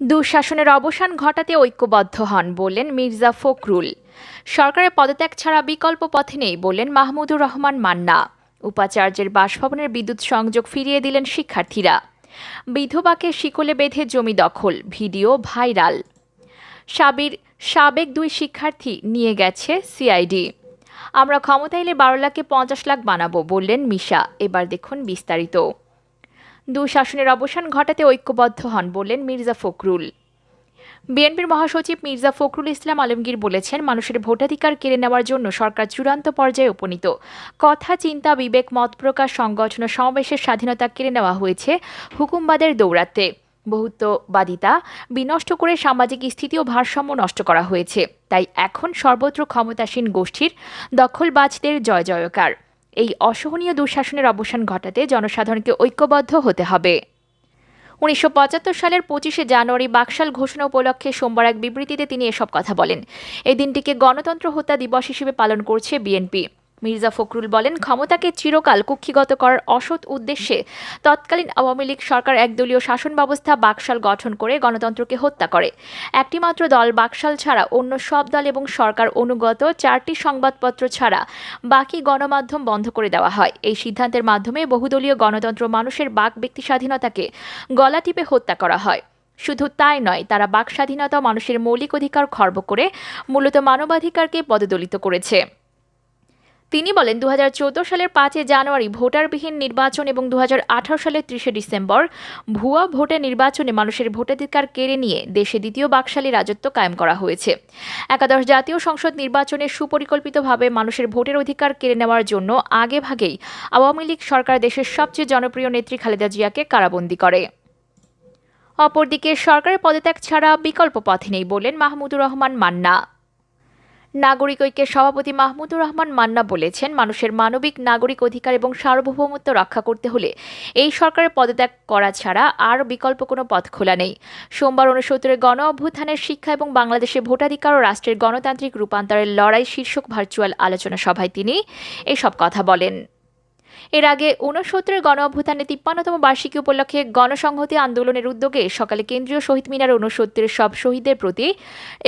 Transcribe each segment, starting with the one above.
দুঃশাসনের অবসান ঘটাতে ঐক্যবদ্ধ হন বললেন মির্জা ফখরুল। সরকারের পদত্যাগ ছাড়া বিকল্প পথে নেই বললেন মাহমুদুর রহমান মান্না। উপাচার্যের বাসভবনের বিদ্যুৎ সংযোগ ফিরিয়ে দিলেন শিক্ষার্থীরা। বিধবাকে শিকলে বেঁধে জমি দখল, ভিডিও ভাইরাল। সাবির, সাবেক দুই শিক্ষার্থী নিয়ে গেছে সিআইডি। আমরা ক্ষমতা এলে বারো লাখে পঞ্চাশ লাখ বানাবো বললেন মিশা। এবার দেখুন বিস্তারিত। দুঃশাসনের অবসান ঘটাতে ঐক্যবদ্ধ হন বললেন মির্জা ফখরুল। বিএনপির মহাসচিব মির্জা ফখরুল ইসলাম আলমগীর বলেছেন, মানুষের ভোটাধিকার কেড়ে নেওয়ার জন্য সরকার চূড়ান্ত পর্যায়ে উপনীত। কথা, চিন্তা, বিবেক, মত প্রকাশ, সংগঠন ও সমাবেশের স্বাধীনতা কেড়ে নেওয়া হয়েছে হুকুমবাদের দৌরাত্মে। বহুত্ববাদিতা বিনষ্ট করে সামাজিক স্থিতি ও ভারসাম্য নষ্ট করা হয়েছে। তাই এখন সর্বত্র ক্ষমতাসীন গোষ্ঠীর দখলবাজদের জয় জয়কার এই অসহনীয় দুঃশাসনের অবসান ঘটাতে জনসাধারণকে ঐক্যবদ্ধ হতে হবে। উনিশশো পঁচাত্তর সালের পঁচিশে জানুয়ারি বাকশাল ঘোষণা উপলক্ষে সোমবার এক বিবৃতিতে তিনি এসব কথা বলেন। এই দিনটিকে গণতন্ত্র হত্যা দিবস হিসেবে পালন করছে বিএনপি। মির্জা ফখরুল বলেন, ক্ষমতাকে চিরকাল কুক্ষিগত করার অসৎ উদ্দেশ্যে তৎকালীন আওয়ামী লীগ সরকার একদলীয় শাসন ব্যবস্থা বাকশাল গঠন করে গণতন্ত্রকে হত্যা করে। একটিমাত্র দল বাকশাল ছাড়া অন্য সব দল এবং সরকার অনুগত চারটি সংবাদপত্র ছাড়া বাকি গণমাধ্যম বন্ধ করে দেওয়া হয়। এই সিদ্ধান্তের মাধ্যমে বহুদলীয় গণতন্ত্র মানুষের বাক ব্যক্তি স্বাধীনতাকে গলা টিপে হত্যা করা হয়। শুধু তাই নয়, তারা বাক স্বাধীনতা মানুষের মৌলিক অধিকার খর্ব করে মূলত মানবাধিকারকে পদদলিত করেছে। তিনি বলেন দু হাজার চৌদ্দ সালের পাঁচই জানুয়ারি ভোটারবিহীন নির্বাচন এবং দু হাজার আঠারো সালের ত্রিশে ডিসেম্বর ভুয়া ভোটে নির্বাচনে মানুষের ভোটাধিকার কেড়ে নিয়ে দেশে দ্বিতীয় বাকশালী রাজত্ব কায়েম করা হয়েছে। একাদশ জাতীয় সংসদ নির্বাচনে সুপরিকল্পিতভাবে মানুষের ভোটের অধিকার কেড়ে নেওয়ার জন্য আগেভাগেই আওয়ামী লীগ সরকার দেশের সবচেয়ে জনপ্রিয় নেত্রী খালেদা জিয়াকে কারাবন্দী করে। অপরদিকে সরকারের পদত্যাগ ছাড়া বিকল্প পথে নেই বললেন মাহমুদুর রহমান মান্না। নাগরিক ঐক্যের সভাপতি মাহমুদুর রহমান মান্না বলেছেন, মানুষের মানবিক, নাগরিক অধিকার এবং সার্বভৌমত্ব রক্ষা করতে হলে এই সরকারের পদত্যাগ করা ছাড়া আর বিকল্প কোনো পথ খোলা নেই। সোমবার উনসত্তরের গণ অভ্যুত্থানের শিক্ষা এবং বাংলাদেশের ভোটাধিকার ও রাষ্ট্রের গণতান্ত্রিক রূপান্তরের লড়াই শীর্ষক ভার্চুয়াল আলোচনা সভায় তিনি এসব কথা বলেন। এর আগে ঊনসত্তরের গণ অভ্যুত্থানে তিপ্পান্নতম বার্ষিকী উপলক্ষে গণসংহতি আন্দোলনের উদ্যোগে সকালে কেন্দ্রীয় শহীদ মিনার ঊনসত্তরের সব শহীদদের প্রতি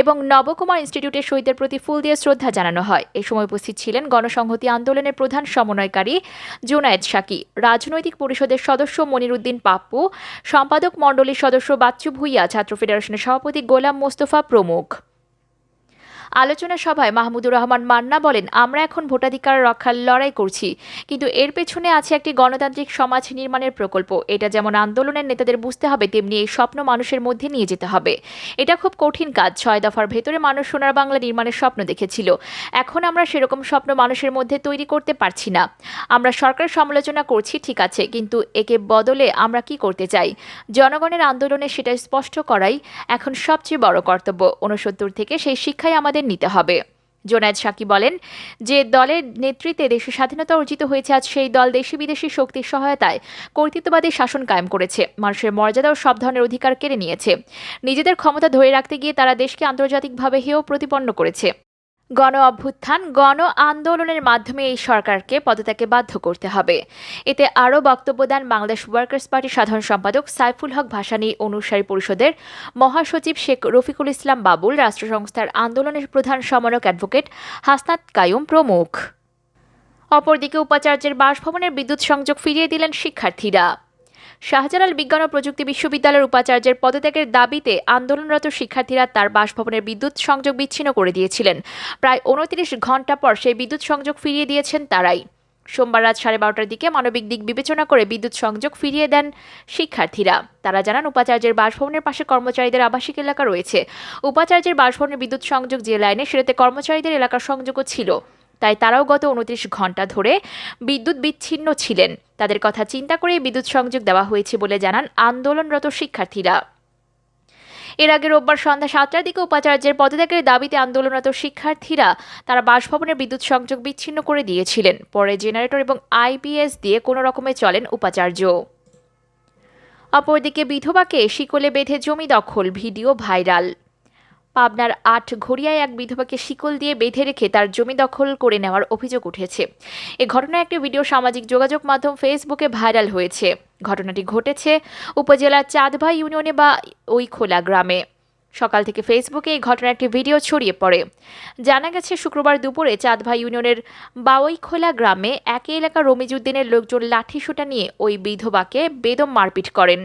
এবং নবকুমার ইনস্টিটিউটের শহীদদের প্রতি ফুল দিয়ে শ্রদ্ধা জানানো হয়। এ সময় উপস্থিত ছিলেন গণসংহতি আন্দোলনের প্রধান সমন্বয়কারী জোনায়েদ সাকি, রাজনৈতিক পরিষদের সদস্য মনিরুদ্দিন পাপ্পু, সম্পাদক মণ্ডলীর সদস্য বাচ্চু ভুইয়া, ছাত্র ফেডারেশনের সভাপতি গোলাম মোস্তফা প্রমুখ। আলোচনা সভায় মাহমুদুর রহমান মান্না বলেন, আমরা এখন ভোটাধিকার রক্ষার লড়াই করছি, কিন্তু এর পেছনে আছে একটি গণতান্ত্রিক সমাজ নির্মাণের প্রকল্প। এটা যেমন আন্দোলনের নেতাদের বুঝতে হবে, তেমনি এই স্বপ্ন মানুষের মধ্যে নিয়ে যেতে হবে। এটা খুব কঠিন কাজ, ছয় দফার ভেতরে মানুষ সোনার বাংলা নির্মাণের স্বপ্ন দেখেছিল। এখন আমরা সেরকম স্বপ্ন মানুষের মধ্যে তৈরি করতে পারছি না। আমরা সরকার সমালোচনা করছি, ঠিক আছে, কিন্তু একে বদলে আমরা কি করতে চাই? জনগণের আন্দোলনে সেটা স্পষ্ট করাই এখন সবচেয়ে বড় কর্তব্য। ঊনসত্তর থেকে সেই শিক্ষাই আমাদের নিতে হবে। জোনায়দ সাকি বলেন, যে দলের নেতৃত্বে দেশের স্বাধীনতা অর্জিত হয়েছে, আজ সেই দল দেশি বিদেশি শক্তির সহায়তায় কর্তৃত্ববাদী শাসন কায়েম করেছে। মানুষের মর্যাদা ও সব ধরনের অধিকার কেড়ে নিয়েছে। নিজেদের ক্ষমতা ধরে রাখতে গিয়ে তারা দেশকে আন্তর্জাতিকভাবে হেয় প্রতিপন্ন করেছে। গণ অভ্যুত্থান, গণ আন্দোলনের মাধ্যমে এই সরকারকে পদত্যাগে বাধ্য করতে হবে। এতে আরও বক্তব্য দেন বাংলাদেশ ওয়ার্কার্স পার্টির সাধারণ সম্পাদক সাইফুল হক ভাসানী, অনুসারী পরিষদের মহাসচিব শেখ রফিকুল ইসলাম বাবুল, রাষ্ট্রসংস্থার আন্দোলনের প্রধান সমন্বয়ক অ্যাডভোকেট হাসনাত কায়ুম প্রমুখ। অপরদিকে উপাচার্যের বাসভবনের বিদ্যুৎ সংযোগ ফিরিয়ে দিলেন শিক্ষার্থীরা। শাহজালাল বিজ্ঞান ও প্রযুক্তি বিশ্ববিদ্যালয়ের উপাচার্যের পদত্যাগের দাবিতে আন্দোলনরত শিক্ষার্থীরা তার বাসভবনের বিদ্যুৎ সংযোগ বিচ্ছিন্ন করে দিয়েছিলেন। প্রায় উনত্রিশ ঘণ্টা পর সেই বিদ্যুৎ সংযোগ ফিরিয়ে দিয়েছেন তারাই। সোমবার রাত সাড়ে বারোটার দিকে মানবিক দিক বিবেচনা করে বিদ্যুৎ সংযোগ ফিরিয়ে দেন শিক্ষার্থীরা। তারা জানান, উপাচার্যের বাসভবনের পাশে কর্মচারীদের আবাসিক এলাকা রয়েছে। উপাচার্যের বাসভবনের বিদ্যুৎ সংযোগ যে লাইনে, সেটাতে কর্মচারীদের এলাকার সংযোগও ছিল। তাই তারাও গত উনত্রিশ ঘণ্টা ধরে বিদ্যুৎ বিচ্ছিন্ন ছিলেন। তাদের কথা চিন্তা করে বিদ্যুৎ সংযোগ দেওয়া হয়েছে বলে জানান আন্দোলনরত শিক্ষার্থীরা। এর আগে রোববার সন্ধ্যা সাতটার দিকে উপাচার্যের পদত্যাগের দাবিতে আন্দোলনরত শিক্ষার্থীরা তারা বাসভবনের বিদ্যুৎ সংযোগ বিচ্ছিন্ন করে দিয়েছিলেন। পরে জেনারেটর এবং আইপিএস দিয়ে কোনো রকমে চলেন উপাচার্য। অপরদিকে বিধবাকে শিকলে বেঁধে জমি দখল, ভিডিও ভাইরাল। পাবনার আট ঘড়িয়ায় এক বিধবাকে শিকল দিয়ে বেঁধে রেখে তার জমি দখল করে নেওয়ার অভিযোগ উঠেছে। এ ঘটনায় একটি ভিডিও সামাজিক যোগাযোগ মাধ্যম ফেসবুকে ভাইরাল হয়েছে। ঘটনাটি ঘটেছে উপজেলার চাঁদভাই ইউনিয়নে বা ওই খোলা গ্রামে। সকাল থেকে ফেসবুকে এই ঘটনার একটি ভিডিও ছড়িয়ে পড়ে। জানা গেছে, শুক্রবার দুপুরে চাঁদভাই ইউনিয়নের বাওইখোলা গ্রামে একই এলাকার রমিজুদ্দিনের লোকজন লাঠি সোটা নিয়ে ওই বিধবাকে বেদম মারপিট করেন।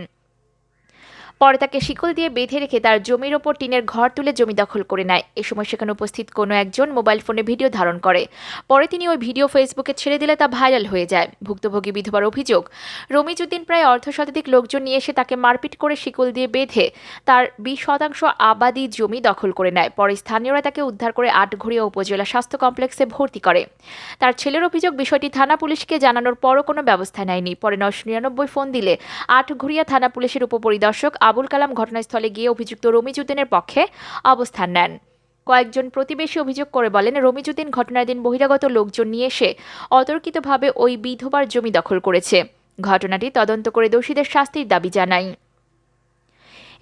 পরে তাকে শিকল দিয়ে বেঁধে রেখে তার জমির ওপর টিনের ঘর তুলে জমি দখল করে নেয়। এ সময় সেখানে উপস্থিত কোনো একজন মোবাইল ফোনে ভিডিও ধারণ করে। পরে তিনি ওই ভিডিও ফেসবুকে ছেড়ে দিলে তা ভাইরাল হয়ে যায়। ভুক্তভোগী বিধবার অভিযোগ রমিজুদ্দিন প্রায় অর্ধ শতাধিক লোকজন নিয়ে এসে তাকে মারপিট করে শিকল দিয়ে বেঁধে তার বিশ শতাংশ আবাদি জমি দখল করে নেয়। পরে স্থানীয়রা তাকে উদ্ধার করে আটঘরিয়া উপজেলা স্বাস্থ্য কমপ্লেক্সে ভর্তি করে। তার ছেলের অভিযোগ, বিষয়টি থানা পুলিশকে জানানোর পরও কোনো ব্যবস্থা নেয়নি। পরে নশো নিরানব্বই ফোন দিলে আটঘরিয়া থানা পুলিশের উপপরিদর্শক আবুল কালাম ঘটনাস্থলে গিয়ে অভিযুক্ত রমিজুদ্দিনের পক্ষে অবস্থান নেন। কয়েকজন প্রতিবেশী অভিযোগ করে বলেন, রমিজুদ্দিন ঘটনার দিন বহিরাগত লোকজন নিয়ে এসে অতর্কিতভাবে ওই বিধবার জমি দখল করেছে। ঘটনাটি তদন্ত করে দোষীদের শাস্তির দাবি জানায়।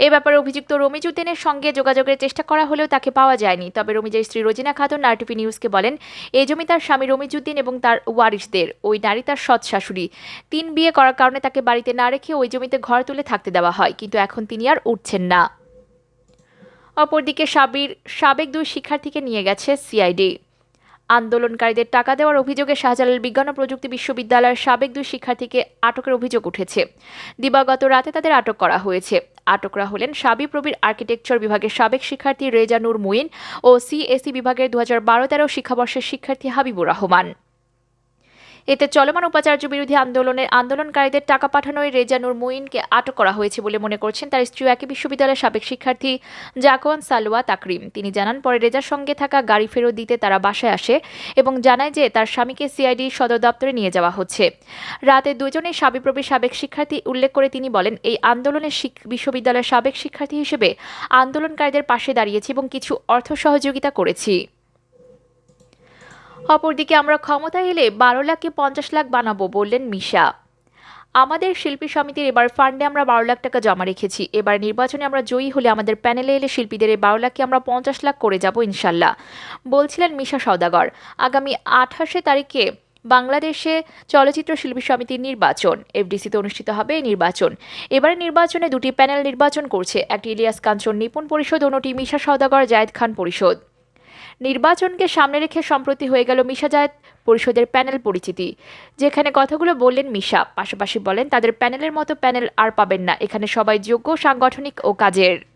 এ ব্যাপারে অভিযুক্ত রমিজুদ্দিনের সঙ্গে যোগাযোগের চেষ্টা করা হলেও তাকে পাওয়া যায়নি। তবে রমিজের স্ত্রী রোজিনা খাতুন আরটিপি নিউজকে বলেন এই জমি তার স্বামী রমিজুদ্দিন এবং তার ওয়ারিসদের ওই নারী তার সৎ শাশুড়ি। তিন বিয়ে করার কারণে তাকে বাড়িতে না রেখে ওই জমিতে ঘর তুলে থাকতে দেওয়া হয়, কিন্তু এখন তিনি আর উঠছেন না। অপরদিকে সাবির, সাবেক দুই শিক্ষার্থীকে নিয়ে গেছে সিআইডি। আন্দোলনকারীদের টাকা দেওয়ার অভিযোগে শাহজালাল বিজ্ঞান ও প্রযুক্তি বিশ্ববিদ্যালয়ের সাবেক দুই শিক্ষার্থীকে আটকের অভিযোগ উঠেছে। দিবাগত রাতে তাদের আটক করা হয়েছে। আটকরা হলেন সাবি প্রবীর আর্কিটেকচার বিভাগের সাবেক শিক্ষার্থী রেজানুর মুইন ও সিএসি বিভাগের দু হাজার বারো তেরো শিক্ষাবর্ষের শিক্ষার্থী হাবিবুর রহমান। এতে চলমান উপাচার্য বিরোধী আন্দোলনের আন্দোলনকারীদের টাকা পাঠানোয় রেজানুর মুইনকে আটক করা হয়েছে বলে মনে করছেন তার স্ত্রী একই বিশ্ববিদ্যালয়ের সাবেক শিক্ষার্থী জাকওয়ান সালোয়া তাকরিম। তিনি জানান, পরে রেজার সঙ্গে থাকা গাড়ি ফেরত দিতে তারা বাসায় আসে এবং জানায় যে তার স্বামীকে সিআইডি সদর দপ্তরে নিয়ে যাওয়া হচ্ছে। রাতে দুজনেই সাবিপ্রবি সাবেক শিক্ষার্থী উল্লেখ করে তিনি বলেন, এই আন্দোলনের বিশ্ববিদ্যালয়ের সাবেক শিক্ষার্থী হিসেবে আন্দোলনকারীদের পাশে দাঁড়িয়েছি এবং কিছু অর্থ সহযোগিতা করেছি। অপরদিকে আমরা ক্ষমতায় এলে বারো লাখকে পঞ্চাশ লাখ বানাবো বললেন মিশা। আমাদের শিল্পী সমিতির এবার ফান্ডে আমরা বারো লাখ টাকা জমা রেখেছি। এবার নির্বাচনে আমরা জয়ী হলে আমাদের প্যানেলে এলে শিল্পীদের এই বারো লাখকে আমরা পঞ্চাশ লাখ করে যাব ইনশাল্লাহ, বলছিলেন মিশা সওদাগর। আগামী আঠাশে তারিখে বাংলাদেশে চলচ্চিত্র শিল্পী সমিতির নির্বাচন, এফডিসিতে অনুষ্ঠিত হবে এই নির্বাচন। এবারে নির্বাচনে দুটি প্যানেল নির্বাচন করছে, একটি ইলিয়াস কাঞ্চন নিপুণ পরিষদ, অন্যটি মিশা সওদাগর জায়েদ খান পরিষদ। নির্বাচনকে সামনে রেখে সম্প্রতি হয়ে গেল মিশা জায়েদ পরিষদের প্যানেল পরিচিতি। যেখানে কথাগুলো বললেন মিশা, পাশাপাশি বলেন, তাদের প্যানেলের মতো প্যানেল আর পাবেন না। এখানে সবাই যোগ্য, সাংগঠনিক ও কাজের।